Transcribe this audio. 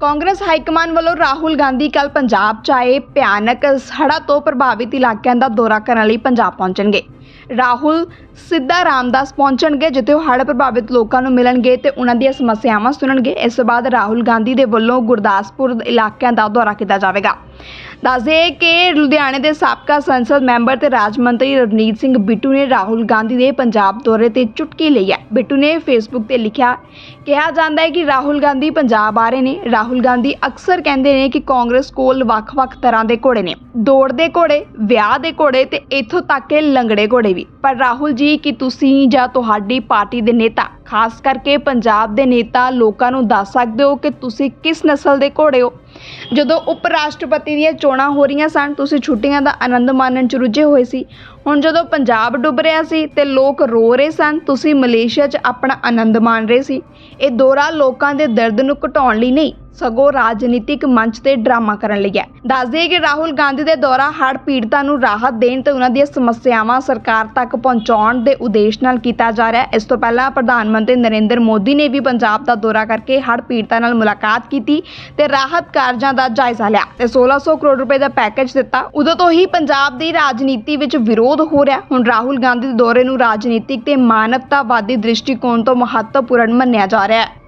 Congress high command ਵੱਲੋਂ ਰਾਹੁਲ ਗਾਂਧੀ ਕੱਲ ਪੰਜਾਬ 'ਚ ਆਏ ਭਿਆਨਕ ਹੜ੍ਹਾਂ ਤੋਂ ਪ੍ਰਭਾਵਿਤ ਇਲਾਕਿਆਂ ਦਾ ਦੌਰਾ ਕਰਨ ਲਈ ਪੰਜਾਬ ਪਹੁੰਚਣਗੇ। ਰਾਹੁਲ ਸਿੱਧਾ ਰਾਮਦਾਸ ਪਹੁੰਚਣਗੇ ਜਿੱਥੇ ਉਹ ਹੜ੍ਹ ਪ੍ਰਭਾਵਿਤ ਲੋਕਾਂ ਨੂੰ ਮਿਲਣਗੇ ਤੇ ਉਹਨਾਂ ਦੀਆਂ ਸਮੱਸਿਆਵਾਂ ਸੁਣਨਗੇ। ਇਸ ਤੋਂ ਬਾਅਦ ਰਾਹੁਲ ਗਾਂਧੀ ਦੇ ਵੱਲੋਂ ਗੁਰਦਾਸਪੁਰ ਇਲਾਕਿਆਂ ਦਾ ਦੌਰਾ ਕੀਤਾ ਜਾਵੇਗਾ। ਦੱਸਦੇ ਕਿ ਲੁਧਿਆਣੇ ਦੇ ਸਾਬਕਾ ਸੰਸਦ ਮੈਂਬਰ ਤੇ ਰਾਜ ਮੰਤਰੀ ਰਵਨੀਤ ਸਿੰਘ ਬਿੱਟੂ ਨੇ ਰਾਹੁਲ ਗਾਂਧੀ ਦੇ ਪੰਜਾਬ ਦੌਰੇ ਤੇ ਚੁਟਕੀ ਲਈ ਹੈ। ਬਿੱਟੂ ਨੇ ਫੇਸਬੁੱਕ ਤੇ ਲਿਖਿਆ, ਕਿਹਾ ਜਾਂਦਾ ਹੈ ਕਿ ਰਾਹੁਲ ਗਾਂਧੀ ਪੰਜਾਬ ਆ ਰਹੇ ਨੇ। ਰਾਹੁਲ ਰਾਹੁਲ ਗਾਂਧੀ ਅਕਸਰ ਕਹਿੰਦੇ ਨੇ ਕਿ ਕਾਂਗਰਸ ਕੋਲ ਵੱਖ-ਵੱਖ ਤਰ੍ਹਾਂ ਦੇ ਘੋੜੇ ਨੇ। ਦੌੜਦੇ ਘੋੜੇ, ਵਿਆਹ ਦੇ ਘੋੜੇ ਤੇ ਇੱਥੋਂ ਤੱਕ ਕਿ ਲੰਗੜੇ ਘੋੜੇ ਵੀ। ਪਰ ਰਾਹੁਲ ਜੀ, ਕਿ ਤੁਸੀਂ ਜਾਂ ਤੁਹਾਡੀ ਪਾਰਟੀ ਦੇ ਨੇਤਾ, ਖਾਸ ਕਰਕੇ ਪੰਜਾਬ ਦੇ ਨੇਤਾ, ਲੋਕਾਂ ਨੂੰ ਦੱਸ ਸਕਦੇ ਹੋ ਕਿ ਤੁਸੀਂ ਕਿਸ ਨਸਲ ਦੇ ਘੋੜੇ ਹੋ? ਜਦੋਂ ਉਪ ਰਾਸ਼ਟਰਪਤੀ ਦੀਆਂ ਚੋਣਾਂ ਹੋ ਰਹੀਆਂ ਸਨ, ਤੁਸੀਂ ਛੁੱਟੀਆਂ ਦਾ ਆਨੰਦ ਮਾਣਨ ਚ ਰੁੱਝੇ ਹੋਏ ਸੀ। ਹੁਣ ਜਦੋਂ ਪੰਜਾਬ ਡੁੱਬ ਰਿਹਾ ਸੀ ਤੇ ਲੋਕ ਰੋ ਰਹੇ ਸਨ, ਤੁਸੀਂ ਮਲੇਸ਼ੀਆ 'ਚ ਆਪਣਾ ਆਨੰਦ ਮਾਣ ਰਹੇ ਸੀ। ਇਹ ਦੌਰਾ ਲੋਕਾਂ ਦੇ ਦਰਦ ਨੂੰ ਘਟਾਉਣ ਲਈ ਨਹੀਂ ਸਗੋਂ ਰਾਜਨੀਤਿਕ ਮੰਚ ਤੇ ਡਰਾਮਾ ਕਰਨ ਲਈ ਹੈ। ਦੱਸਦੇ ਕਿ ਰਾਹੁਲ ਗਾਂਧੀ ਦੇ ਦੌਰਾ ਹੜ੍ਹ ਪੀੜਤਾਂ ਨੂੰ ਰਾਹਤ ਦੇਣ ਤੇ ਉਹਨਾਂ ਦੀਆਂ ਸਮੱਸਿਆਵਾਂ ਸਰਕਾਰ ਤੱਕ ਪਹੁੰਚਾਉਣ ਦੇ ਉਦੇਸ਼ ਨਾਲ ਕੀਤਾ ਜਾ ਰਿਹਾ ਹੈ। ਇਸ ਤੋਂ ਪਹਿਲਾਂ ਪ੍ਰਧਾਨ ਮੰਤਰੀ ਨਰਿੰਦਰ ਮੋਦੀ ਨੇ ਵੀ ਪੰਜਾਬ ਦਾ ਦੌਰਾ ਕਰਕੇ ਹੜ੍ਹ ਪੀੜਤਾਂ ਨਾਲ ਮੁਲਾਕਾਤ ਕੀਤੀ ਤੇ ਰਾਹਤ ਕਾਰਜਾਂ ਦਾ ਜਾਇਜ਼ਾ ਲਿਆ ਤੇ 1600 ਕਰੋੜ ਰੁਪਏ ਦਾ ਪੈਕੇਜ ਦਿੱਤਾ। ਉਦੋਂ ਤੋਂ ਹੀ ਪੰਜਾਬ ਦੀ ਰਾਜਨੀਤੀ ਵਿੱਚ ਵਿਰੋਧ ਹੋ ਰਿਹਾ। ਹੁਣ ਰਾਹੁਲ ਗਾਂਧੀ ਦੇ ਦੌਰੇ ਨੂੰ ਰਾਜਨੀਤਿਕ ਤੇ ਮਾਨਵਤਾਵਾਦੀ ਦ੍ਰਿਸ਼ਟੀਕੋਣ ਤੋਂ ਮਹੱਤਵਪੂਰਨ ਮੰਨਿਆ ਜਾ ਰਿਹਾ ਹੈ।